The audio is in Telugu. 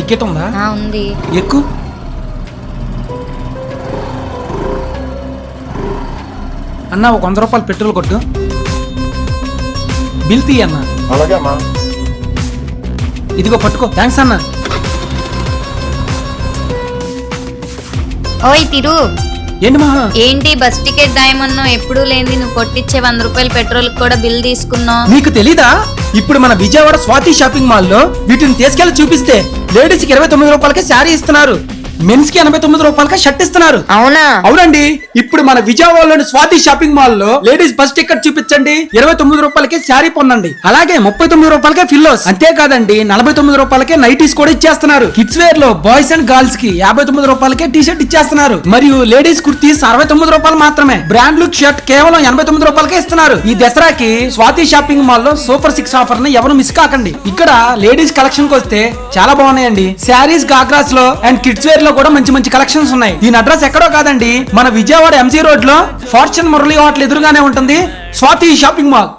టికెట్ ఉందా? ఆ ఉంది. ఎక్కు. అన్న ఒక వంద రూపాయలు పెట్రోల్ కొట్టు. బిల్ తీ అన్న. అలాగే అమ్మా. ఇదిగో పట్టుకో. థ్యాంక్స్ అన్న. ఓయ్ తిరు. ఏంటి మహా ఏంటి బస్ టికెట్ దాయమన్నో ఎప్పుడూ లేని నువ్వు కొట్టించే వంద రూపాయల పెట్రోల్ కూడా బిల్ తీసుకున్నావు. నీకు తెలీదా? ఇప్పుడు మన విజయవాడ స్వాతి షాపింగ్ మాల్లో వీటిని తీసుకెళ్ళి చూపిస్తే లేడీస్కి ఇరవై తొమ్మిది రూపాయలకి శారీ ఇస్తున్నారు. మెన్స్కి ఎనభై తొమ్మిది రూపాయలకి షర్ట్ ఇస్తున్నారు. అవునా? అవునండి. ఇప్పుడు మన విజయవాడలోని స్వాతి షాపింగ్ మాల్లో లేడీస్ బస్ టికెట్ చూపించండి. ఇరవై తొమ్మిది రూపాయలకి శారీ పొందండి అలాగే ముప్పై తొమ్మిది రూపాయలకే ఫిల్లోస్. అంతేకాదండి నలభై తొమ్మిది రూపాయలకే నైటీస్ కూడా ఇచ్చేస్తున్నారు. కిడ్స్ వేర్లో బాయ్స్ అండ్ గర్ల్స్కి యాభై తొమ్మిది రూపాయలకే టీ షర్ట్ ఇచ్చేస్తున్నారు. మరియు లేడీస్ కుర్తీస్ అరవై తొమ్మిది రూపాయలు మాత్రమే. బ్రాండ్ లుక్ షర్ట్ కేవలం ఎనభై తొమ్మిది రూపాయలకే ఇస్తున్నారు. ఈ దసరాకి స్వాతి షాపింగ్ మాల్లో సూపర్ సిక్స్ ఆఫర్ని ఎవరు మిస్ కాకండి. ఇక్కడ లేడీస్ కలెక్షన్కి వస్తే చాలా బాగున్నాయండి. శారీస్ గాగ్రాస్లో అండ్ కిడ్స్ వేర్లో కూడా మంచి మంచి కలెక్షన్స్ ఉన్నాయి. దీని అడ్రస్ ఎక్కడో కాదండి మన విజయవాడ ఎంజీ రోడ్లో ఫార్చ్యూన్ మురళి హోటల్ ఎదురుగానే ఉంటుంది స్వాతి షాపింగ్ మాల్.